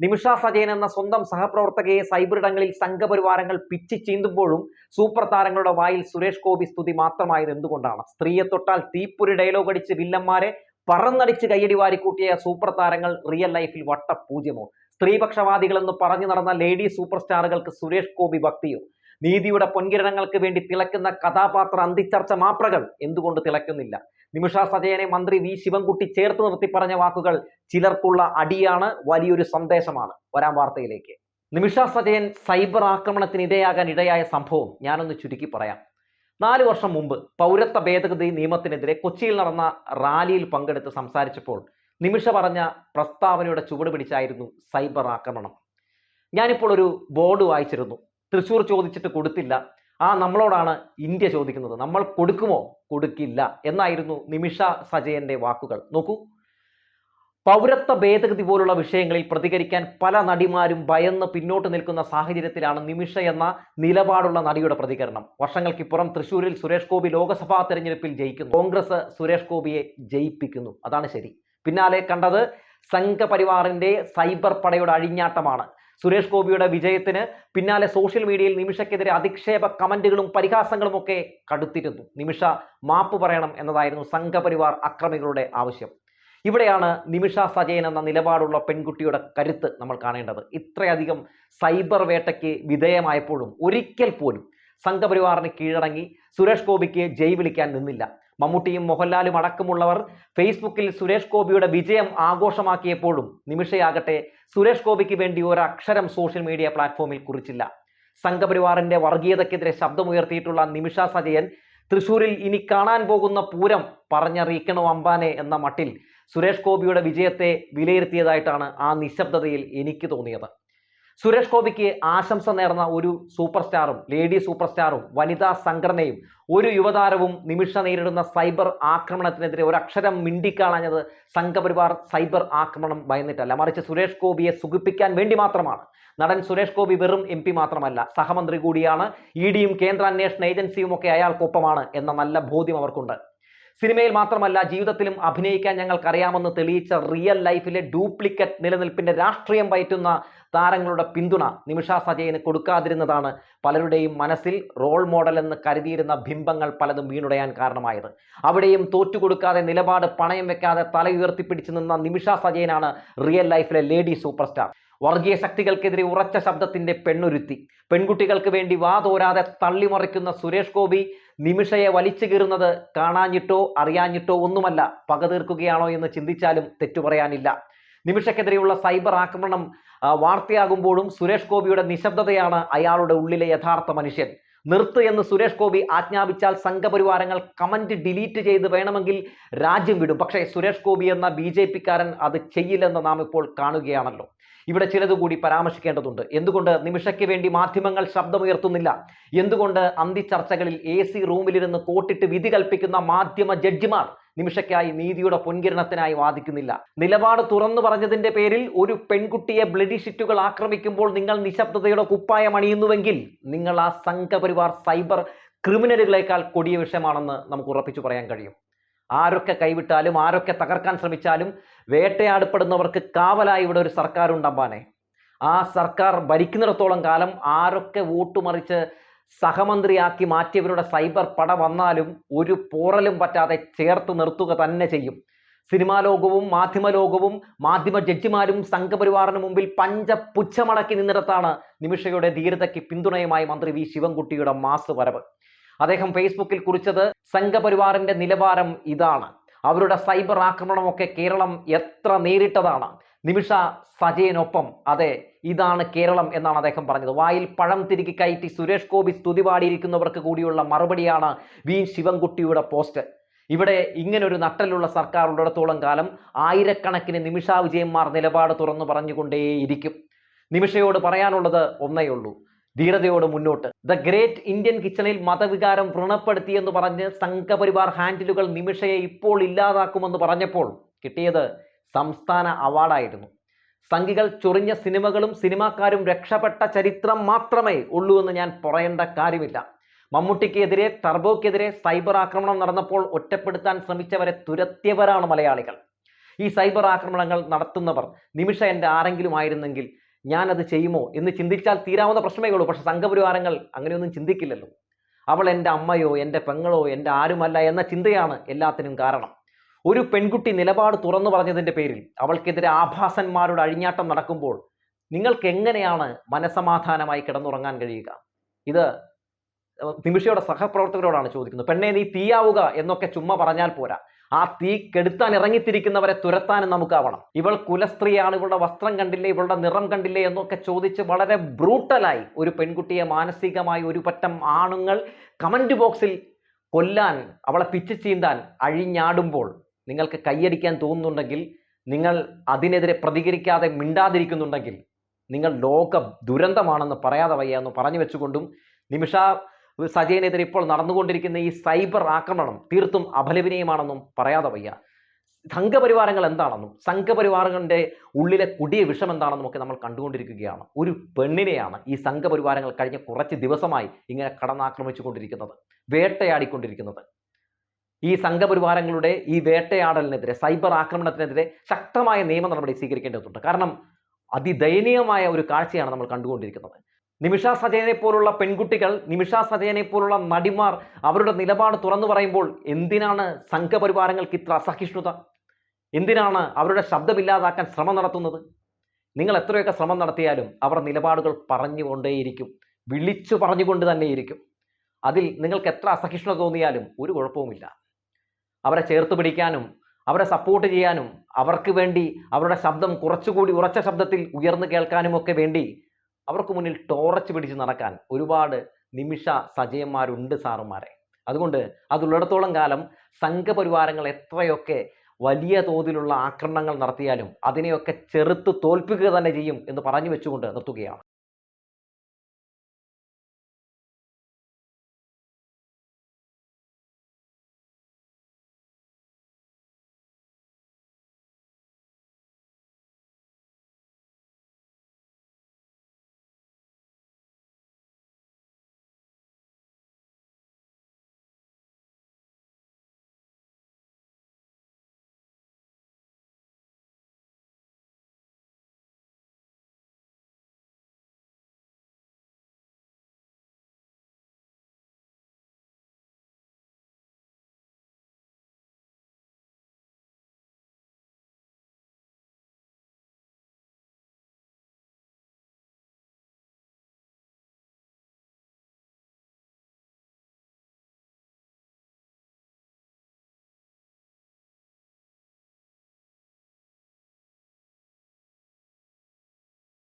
നിമിഷ സജയൻ എന്ന സ്വന്തം സഹപ്രവർത്തകയെ സൈബറിടങ്ങളിൽ സംഘപരിവാരങ്ങൾ പിച്ചി ചീന്തുമ്പോഴും സൂപ്പർ താരങ്ങളുടെ വായിൽ സുരേഷ് ഗോപി സ്തുതി മാത്രമായത് എന്തുകൊണ്ടാണ്? സ്ത്രീയെ തൊട്ടാൽ തീപ്പൊരി ഡയലോഗ് അടിച്ച് വില്ലന്മാരെ പറന്നടിച്ച് കയ്യടി വാരിക്കൂട്ടിയ സൂപ്പർ താരങ്ങൾ റിയൽ ലൈഫിൽ വട്ടപൂജ്യമോ? സ്ത്രീപക്ഷവാദികളെന്ന് പറഞ്ഞു നടന്ന ലേഡി സൂപ്പർ സ്റ്റാറുകൾക്ക് സുരേഷ് ഗോപി ഭക്തിയോ? നീതിയുടെ പൊൻകിരണങ്ങൾക്ക് വേണ്ടി തിളക്കുന്ന കഥാപാത്ര അന്തിച്ചർച്ച മാപ്രകൾ എന്തുകൊണ്ട് തിളക്കുന്നില്ല നിമിഷ സജയനെ മന്ത്രി വി ശിവൻകുട്ടി ചേർത്ത് നിർത്തി പറഞ്ഞ വാക്കുകൾ ചിലർക്കുള്ള അടിയാണ് വലിയൊരു സന്ദേശമാണ്. വരാൻ വാർത്തയിലേക്ക്. നിമിഷ സജയൻ സൈബർ ആക്രമണത്തിന് ഇരയാകാൻ ഇടയായ സംഭവം ഞാനൊന്ന് ചുരുക്കി പറയാം. നാല് വർഷം മുമ്പ് പൗരത്വ ഭേദഗതി നിയമത്തിനെതിരെ കൊച്ചിയിൽ നടന്ന റാലിയിൽ പങ്കെടുത്ത് സംസാരിച്ചപ്പോൾ നിമിഷ പറഞ്ഞ പ്രസ്താവനയുടെ ചുവട് പിടിച്ചായിരുന്നു സൈബർ ആക്രമണം. ഞാനിപ്പോൾ ഒരു ബോർഡ് വായിച്ചിരുന്നു. തൃശൂർ ചോദിച്ചിട്ട് കൊടുത്തില്ല. ആ നമ്മളോടാണ് ഇന്ത്യ ചോദിക്കുന്നത്. നമ്മൾ കൊടുക്കുമോ? കൊടുക്കില്ല. എന്നായിരുന്നു നിമിഷ സജയന്റെ വാക്കുകൾ. നോക്കൂ. പൗരത്വ ഭേദഗതി പോലുള്ള വിഷയങ്ങളിൽ പ്രതികരിക്കാൻ പല നടിമാരും ഭയന്ന് പിന്നോട്ട് നിൽക്കുന്ന സാഹചര്യത്തിലാണ് നിമിഷ എന്ന നിലപാടുള്ള നടിയുടെ പ്രതികരണം. വർഷങ്ങൾക്കിപ്പുറം തൃശൂരിൽ സുരേഷ് ഗോപി ലോക്സഭാ തെരഞ്ഞെടുപ്പിൽ ജയിക്കുന്നു. കോൺഗ്രസ് സുരേഷ് ഗോപിയെ ജയിപ്പിക്കുന്നു. അതാണ് ശരി. പിന്നാലെ കണ്ടത് സംഘപരിവാറിന്റെ സൈബർ പടയുടെ അഴിഞ്ഞാട്ടമാണ്. സുരേഷ് ഗോപിയുടെ വിജയത്തിന് പിന്നാലെ സോഷ്യൽ മീഡിയയിൽ നിമിഷയ്ക്കെതിരെ അധിക്ഷേപ കമന്റുകളും പരിഹാസങ്ങളും ഒക്കെ കടുത്തിരുന്നു. നിമിഷ മാപ്പ് പറയണം എന്നതായിരുന്നു സംഘപരിവാർ അക്രമികളുടെ ആവശ്യം. ഇവിടെയാണ് നിമിഷ സജയൻ എന്ന നിലപാടുള്ള പെൺകുട്ടിയുടെ കരുത്ത് നമ്മൾ കാണേണ്ടത്. ഇത്രയധികം സൈബർ വേട്ടയ്ക്ക് വിധേയമായപ്പോഴും ഒരിക്കൽ പോലും സംഘപരിവാറിന് കീഴടങ്ങി സുരേഷ് ഗോപിക്ക് ജയ് വിളിക്കാൻ നിന്നില്ല. മമ്മൂട്ടിയും മോഹൻലാലും അടക്കമുള്ളവർ ഫേസ്ബുക്കിൽ സുരേഷ് ഗോപിയുടെ വിജയം ആഘോഷമാക്കിയപ്പോഴും നിമിഷയാകട്ടെ സുരേഷ് ഗോപിക്ക് വേണ്ടി ഒരക്ഷരം സോഷ്യൽ മീഡിയ പ്ലാറ്റ്ഫോമിൽ കുറിച്ചില്ല. സംഘപരിവാറിന്റെ വർഗീയതയ്ക്കെതിരെ ശബ്ദമുയർത്തിയിട്ടുള്ള നിമിഷ സജയൻ തൃശൂരിൽ ഇനി കാണാൻ പോകുന്ന പൂരം പറഞ്ഞറിയിക്കണോ അമ്പാനെ എന്ന മട്ടിൽ സുരേഷ് ഗോപിയുടെ വിജയത്തെ വിലയിരുത്തിയതായിട്ടാണ് ആ നിശബ്ദതയിൽ എനിക്ക് തോന്നിയത്. സുരേഷ് ഗോപിക്ക് ആശംസ നേർന്ന ഒരു സൂപ്പർ സ്റ്റാറും ലേഡി സൂപ്പർ സ്റ്റാറും വനിതാ സംഘടനയും ഒരു യുവതാരവും നിമിഷ നേരിടുന്ന സൈബർ ആക്രമണത്തിനെതിരെ ഒരു അക്ഷരം മിണ്ടിക്കാളഞ്ഞത് സംഘപരിവാർ സൈബർ ആക്രമണം ഭയന്നിട്ടല്ല. മറിച്ച് സുരേഷ് ഗോപിയെ സുഖിപ്പിക്കാൻ വേണ്ടി മാത്രമാണ്. നടൻ സുരേഷ് ഗോപി വെറും എം പി മാത്രമല്ല സഹമന്ത്രി കൂടിയാണ്. ഇ ഡിയും കേന്ദ്ര അന്വേഷണ ഏജൻസിയും ഒക്കെ അയാൾക്കൊപ്പമാണ് എന്ന നല്ല ബോധ്യം അവർക്കുണ്ട്. സിനിമയിൽ മാത്രമല്ല ജീവിതത്തിലും അഭിനയിക്കാൻ ഞങ്ങൾക്കറിയാമെന്ന് തെളിയിച്ച റിയൽ ലൈഫിലെ ഡ്യൂപ്ലിക്കറ്റ് നിലനിൽപ്പിന്റെ രാഷ്ട്രീയം പയറ്റുന്ന താരങ്ങളുടെ പിന്തുണ നിമിഷ സജയന് കൊടുക്കാതിരുന്നതാണ് പലരുടെയും മനസ്സിൽ റോൾ മോഡൽ എന്ന് കരുതിയിരുന്ന ബിംബങ്ങൾ പലതും വീണുടയാൻ കാരണമായത്. അവിടെയും തോറ്റുകൊടുക്കാതെ നിലപാട് പണയം വെക്കാതെ തല ഉയർത്തിപ്പിടിച്ചു നിന്ന നിമിഷ സജയനാണ് റിയൽ ലൈഫിലെ ലേഡി സൂപ്പർ സ്റ്റാർ വർഗീയ ശക്തികൾക്കെതിരെ ഉറച്ച ശബ്ദത്തിന്റെ പെണ്ണുരുത്തി. പെൺകുട്ടികൾക്ക് വേണ്ടി വാതോരാതെ തള്ളിമറിക്കുന്ന സുരേഷ് ഗോപി നിമിഷയെ വലിച്ചു കീറുന്നത് കാണാഞ്ഞിട്ടോ അറിയാഞ്ഞിട്ടോ ഒന്നുമല്ല പക തീർക്കുകയാണോ എന്ന് ചിന്തിച്ചാലും തെറ്റു പറയാനില്ല നിമിഷക്കെതിരെയുള്ള സൈബർ ആക്രമണം വാർത്തയാകുമ്പോഴും സുരേഷ് ഗോപിയുടെ നിശബ്ദതയാണ് അയാളുടെ ഉള്ളിലെ യഥാർത്ഥ മനുഷ്യൻ. നിർത്ത് എന്ന് സുരേഷ് ഗോപി ആജ്ഞാപിച്ചാൽ സംഘപരിവാരങ്ങൾ കമന്റ് ഡിലീറ്റ് ചെയ്ത് വേണമെങ്കിൽ രാജ്യം വിടും. പക്ഷേ സുരേഷ് ഗോപി എന്ന ബി ജെ പിക്കാരൻ അത് ചെയ്യില്ലെന്ന് നാം ഇപ്പോൾ കാണുകയാണല്ലോ. ഇവിടെ ചിലതുകൂടി പരാമർശിക്കേണ്ടതുണ്ട്. എന്തുകൊണ്ട് നിമിഷയ്ക്ക് വേണ്ടി മാധ്യമങ്ങൾ ശബ്ദമുയർത്തുന്നില്ല? എന്തുകൊണ്ട് അന്തിച്ചർച്ചകളിൽ എ സി റൂമിലിരുന്ന് കോട്ടിട്ട് വിധി കൽപ്പിക്കുന്ന മാധ്യമ ജഡ്ജിമാർ നിമിഷയ്ക്കായി നീതിയുടെ പൊൻകിരണത്തിനായി വാദിക്കുന്നില്ല. നിലപാട് തുറന്നു പറഞ്ഞതിന്റെ പേരിൽ ഒരു പെൺകുട്ടിയെ ബ്ലഡി ഷിറ്റുകൾ ആക്രമിക്കുമ്പോൾ നിങ്ങൾ നിശബ്ദതയുടെ കുപ്പായം അണിയുന്നുവെങ്കിൽ നിങ്ങൾ ആ സംഘപരിവാർ സൈബർ ക്രിമിനലുകളെക്കാൾ കൊടിയ വിഷയമാണെന്ന് നമുക്ക് ഉറപ്പിച്ചു പറയാൻ കഴിയും. ആരൊക്കെ കൈവിട്ടാലും ആരൊക്കെ തകർക്കാൻ ശ്രമിച്ചാലും വേട്ടയാടപ്പെടുന്നവർക്ക് കാവലായി ഇവിടെ ഒരു സർക്കാർ ഉണ്ടമ്പാനെ ആ സർക്കാർ ഭരിക്കുന്നിടത്തോളം കാലം ആരൊക്കെ വോട്ടുമറിച്ച് സഹമന്ത്രിയാക്കി മാറ്റിയവരുടെ സൈബർ പട വന്നാലും ഒരു പോറലും പറ്റാതെ ചേർത്ത് നിർത്തുക തന്നെ ചെയ്യും. സിനിമാ ലോകവും മാധ്യമ ലോകവും മാധ്യമ ജഡ്ജിമാരും സംഘപരിവാറിന് മുമ്പിൽ പഞ്ചപുച്ഛമടക്കി നിന്നിടത്താണ് നിമിഷയുടെ ധീരതയ്ക്ക് പിന്തുണയുമായി മന്ത്രി വി ശിവൻകുട്ടിയുടെ മാസ് വരവ്. അദ്ദേഹം ഫേസ്ബുക്കിൽ കുറിച്ചത് സംഘപരിവാറിന്റെ നിലവാരം ഇതാണ്. അവരുടെ സൈബർ ആക്രമണമൊക്കെ കേരളം എത്ര നേരിട്ടതാണ്? നിമിഷ സജയനൊപ്പം. അതെ ഇതാണ് കേരളം എന്നാണ് അദ്ദേഹം പറഞ്ഞത്. വായിൽ പഴം തിരികെ കയറ്റി സുരേഷ് ഗോപി സ്തുതി പാടിയിരിക്കുന്നവർക്ക് കൂടിയുള്ള മറുപടിയാണ് വി. ശിവൻകുട്ടിയുടെ പോസ്റ്റ്. ഇവിടെ ഇങ്ങനൊരു നട്ടലുള്ള സർക്കാർ ഉള്ളിടത്തോളം കാലം ആയിരക്കണക്കിന് നിമിഷ വിജയന്മാർ നിലപാട് തുറന്നു പറഞ്ഞുകൊണ്ടേയിരിക്കും. നിമിഷയോട് പറയാനുള്ളത് ഒന്നേ ഉള്ളൂ. ധീരതയോട് മുന്നോട്ട്. ദ ഗ്രേറ്റ് ഇന്ത്യൻ കിച്ചണിൽ മതവികാരം വ്രണപ്പെടുത്തിയെന്ന് പറഞ്ഞ് സംഘപരിവാർ ഹാൻഡിലുകൾ നിമിഷയെ ഇപ്പോൾ ഇല്ലാതാക്കുമെന്ന് പറഞ്ഞപ്പോൾ കിട്ടിയത് സംസ്ഥാന അവാർഡായിരുന്നു. സംഘികൾ ചൊറിഞ്ഞ സിനിമകളും സിനിമാക്കാരും രക്ഷപ്പെട്ട ചരിത്രം മാത്രമേ ഉള്ളൂ എന്ന് ഞാൻ പറയേണ്ട കാര്യമില്ല. മമ്മൂട്ടിക്കെതിരെ ടർബോക്കെതിരെ സൈബർ ആക്രമണം നടന്നപ്പോൾ ഒറ്റപ്പെടുത്താൻ ശ്രമിച്ചവരെ തുരത്തിയവരാണ് മലയാളികൾ. ഈ സൈബർ ആക്രമണങ്ങൾ നടത്തുന്നവർ നിമിഷ എന്റെ ആരെങ്കിലും ആയിരുന്നെങ്കിൽ ഞാനത് ചെയ്യുമോ എന്ന് ചിന്തിച്ചാൽ തീരാവുന്ന പ്രശ്നമേ ഉള്ളൂ. പക്ഷെ സംഘപരിവാരങ്ങൾ അങ്ങനെയൊന്നും ചിന്തിക്കില്ലല്ലോ. അവൾ എന്റെ അമ്മയോ എന്റെ പെങ്ങളോ എന്റെ ആരുമല്ല എന്ന ചിന്തയാണ് എല്ലാത്തിനും കാരണം. ഒരു പെൺകുട്ടി നിലപാട് തുറന്നു പറഞ്ഞതിന്റെ പേരിൽ അവൾക്കെതിരെ ആഭാസന്മാരുടെ അഴിഞ്ഞാട്ടം നടക്കുമ്പോൾ നിങ്ങൾക്ക് എങ്ങനെയാണ് മനസമാധാനമായി കിടന്നുറങ്ങാൻ കഴിയുക? ഇത് നിമിഷയുടെ സഹപ്രവർത്തകരോടാണ് ചോദിക്കുന്നത്. പെണ്ണെ നീ തീയാവുക എന്നൊക്കെ ചുമ്മാ പറഞ്ഞാൽ പോരാ. ആ തീ കെടുത്താൻ ഇറങ്ങിത്തിരിക്കുന്നവരെ തുരത്താനും നമുക്കാവണം. ഇവൾ കുലസ്ത്രീയാണ് ഇവളുടെ വസ്ത്രം കണ്ടില്ലേ ഇവളുടെ നിറം കണ്ടില്ലേ എന്നൊക്കെ ചോദിച്ച് വളരെ ബ്രൂട്ടലായി ഒരു പെൺകുട്ടിയെ മാനസികമായി ഒരു പറ്റം ആണുങ്ങൾ കമന്റ് ബോക്സിൽ കൊല്ലാൻ അവളെ പിച്ചു ചീന്താൻ അഴിഞ്ഞാടുമ്പോൾ നിങ്ങൾക്ക് കൈയടിക്കാൻ തോന്നുന്നുണ്ടെങ്കിൽ നിങ്ങൾ അതിനെതിരെ പ്രതികരിക്കാതെ മിണ്ടാതിരിക്കുന്നുണ്ടെങ്കിൽ നിങ്ങൾ ലോക ദുരന്തമാണെന്ന് പറയാതെ വയ്യ എന്ന് പറഞ്ഞു വെച്ചുകൊണ്ടും നിമിഷ സജയനെതിരെ ഇപ്പോൾ നടന്നുകൊണ്ടിരിക്കുന്ന ഈ സൈബർ ആക്രമണം തീർത്തും അപലപനീയമാണെന്നും പറയാതെ വയ്യ. സംഘപരിവാരങ്ങൾ എന്താണെന്നും സംഘപരിവാരങ്ങളുടെ ഉള്ളിലെ കുടിയ വിഷം എന്താണെന്നും ഒക്കെ നമ്മൾ കണ്ടുകൊണ്ടിരിക്കുകയാണ്. ഒരു പെണ്ണിനെയാണ് ഈ സംഘപരിവാരങ്ങൾ കഴിഞ്ഞ കുറച്ച് ദിവസമായി ഇങ്ങനെ കടന്നാക്രമിച്ചു കൊണ്ടിരിക്കുന്നത് വേട്ടയാടിക്കൊണ്ടിരിക്കുന്നത്. ഈ സംഘപരിവാരങ്ങളുടെ ഈ വേട്ടയാടലിനെതിരെ സൈബർ ആക്രമണത്തിനെതിരെ ശക്തമായ നിയമ നടപടി സ്വീകരിക്കേണ്ടതുണ്ട്. കാരണം അതിദയനീയമായ ഒരു കാഴ്ചയാണ് നമ്മൾ കണ്ടുകൊണ്ടിരിക്കുന്നത്. നിമിഷ സജയനെ പോലുള്ള പെൺകുട്ടികൾ നിമിഷ സജയനെ പോലുള്ള നടിമാർ അവരുടെ നിലപാട് തുറന്നു പറയുമ്പോൾ എന്തിനാണ് സംഘപരിവാരങ്ങൾക്ക് ഇത്ര അസഹിഷ്ണുത? എന്തിനാണ് അവരുടെ ശബ്ദമില്ലാതാക്കാൻ ശ്രമം നടത്തുന്നത്? നിങ്ങൾ എത്രയൊക്കെ ശ്രമം നടത്തിയാലും അവർ നിലപാടുകൾ പറഞ്ഞുകൊണ്ടേയിരിക്കും. വിളിച്ചു പറഞ്ഞുകൊണ്ട് തന്നെയിരിക്കും. അതിൽ നിങ്ങൾക്ക് എത്ര അസഹിഷ്ണുത തോന്നിയാലും ഒരു കുഴപ്പവുമില്ല. അവരെ ചേർത്ത് പിടിക്കാനും അവരെ സപ്പോർട്ട് ചെയ്യാനും അവർക്ക് വേണ്ടി അവരുടെ ശബ്ദം കുറച്ചുകൂടി ഉറച്ച ശബ്ദത്തിൽ ഉയർന്നു കേൾക്കാനും ഒക്കെ വേണ്ടി അവർക്ക് മുന്നിൽ ടോറച്ച് പിടിച്ച് നടക്കാൻ ഒരുപാട് നിമിഷ സജയന്മാരുണ്ട് സാറുമാരെ. അതുകൊണ്ട് അതുള്ളിടത്തോളം കാലം സംഘപരിവാരങ്ങൾ എത്രയൊക്കെ വലിയ തോതിലുള്ള ആക്രമണങ്ങൾ നടത്തിയാലും അതിനെയൊക്കെ ചെറുത്ത് തോൽപ്പിക്കുക തന്നെ ചെയ്യും എന്ന് പറഞ്ഞു വെച്ചുകൊണ്ട് നിർത്തുകയാണ്.